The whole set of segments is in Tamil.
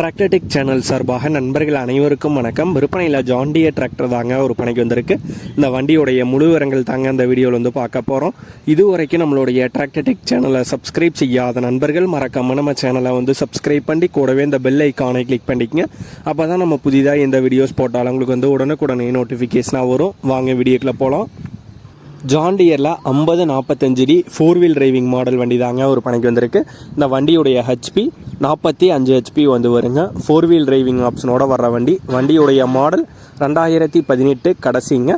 டிராக்டர்டெக் சேனல் சார்பாக நண்பர்கள் அனைவருக்கும் வணக்கம். விற்பனையில் ஜாண்டிய டிராக்டர் தாங்க ஒரு பணிக்கு வந்திருக்கு. இந்த வண்டியுடைய முழு விவரங்கள் தாங்க அந்த வீடியோவில் வந்து பார்க்க போகிறோம் இதுவரைக்கும் நம்மளுடைய டிராக்டர்டெக் சேனலை சப்ஸ்கிரைப் செய்யாத நண்பர்கள் மறக்காம நம்ம சேனலை வந்து சப்ஸ்கிரைப் பண்ணி கூடவே இந்த பெல் ஐக்கானை கிளிக் பண்ணிக்கங்க. அப்போ தான் நம்ம புதிதாக இந்த வீடியோஸ் போட்டாலும் உங்களுக்கு வந்து உடனுக்குடனே நோட்டிஃபிகேஷனாக வரும். வாங்க வீடியோக்குள்ளே போகலாம் ஜாண்டியரில் ஐம்பது நாற்பத்தஞ்சு D four wheel driving model வண்டி தாங்க ஒரு பணிக்கு வந்திருக்கு. இந்த வண்டியுடைய ஹெச்பி நாற்பத்தி அஞ்சு ஹெச்பி வந்து வருங்க. ஃபோர் வீல் டிரைவிங் ஆப்ஷனோட வர்ற வண்டி. வண்டியுடைய மாடல் ரெண்டாயிரத்தி பதினெட்டு கடைசிங்க.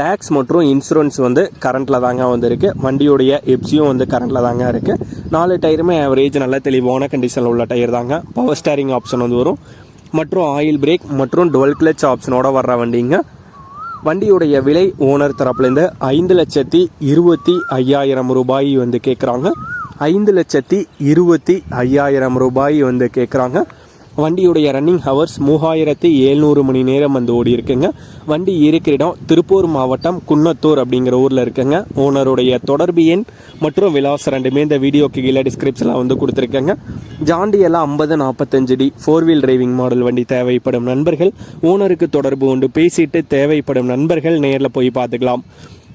டேக்ஸ் மற்றும் இன்சூரன்ஸ் வந்து கரண்ட்டில் தாங்க வந்துருக்கு. வண்டியுடைய எப்சியும் வந்து கரண்ட்டில் தாங்க இருக்குது நாலு டயருமே ஆவரேஜ் நல்ல தெளிவான கண்டிஷனில் உள்ள டயர் தாங்க. பவர் ஸ்டேரிங் ஆப்ஷன் வந்து வரும். மற்றும் ஆயில் பிரேக் மற்றும் டுவெல் கிளச் ஆப்ஷனோட வர்ற வண்டிங்க. வண்டியுடைய விலை ஓனர் தரப்புலேருந்து ஐந்து லட்சத்தி இருபத்தி ஐயாயிரம் ரூபாய் வந்து கேட்குறாங்க ஐந்து லட்சத்தி இருபத்தி ஐயாயிரம் ரூபாய் வந்து கேட்குறாங்க வண்டியுடைய ரன்னிங் ஹவர்ஸ் மூவாயிரத்தி எழுநூறு மணி நேரம் வந்து ஓடி இருக்குங்க. வண்டி இருக்கிற இடம் திருப்பூர் மாவட்டம் குன்னத்தூர் அப்படிங்கிற ஊரில் இருக்குங்க. ஓனருடைய தொடர்பு எண் மற்றும் விலாசம் ரெண்டுமே இந்த வீடியோக்கு கீழே டிஸ்கிரிப்ஷனில் வந்து கொடுத்துருக்கேங்க. ஜாண்டியெல்லாம் ஐம்பது நாற்பத்தஞ்சு D four wheel driving model வண்டி தேவைப்படும் நண்பர்கள். ஓனருக்கு தொடர்பு கொண்டு பேசிட்டு தேவைப்படும் நண்பர்கள் நேரில் போய் பார்த்துக்கலாம்.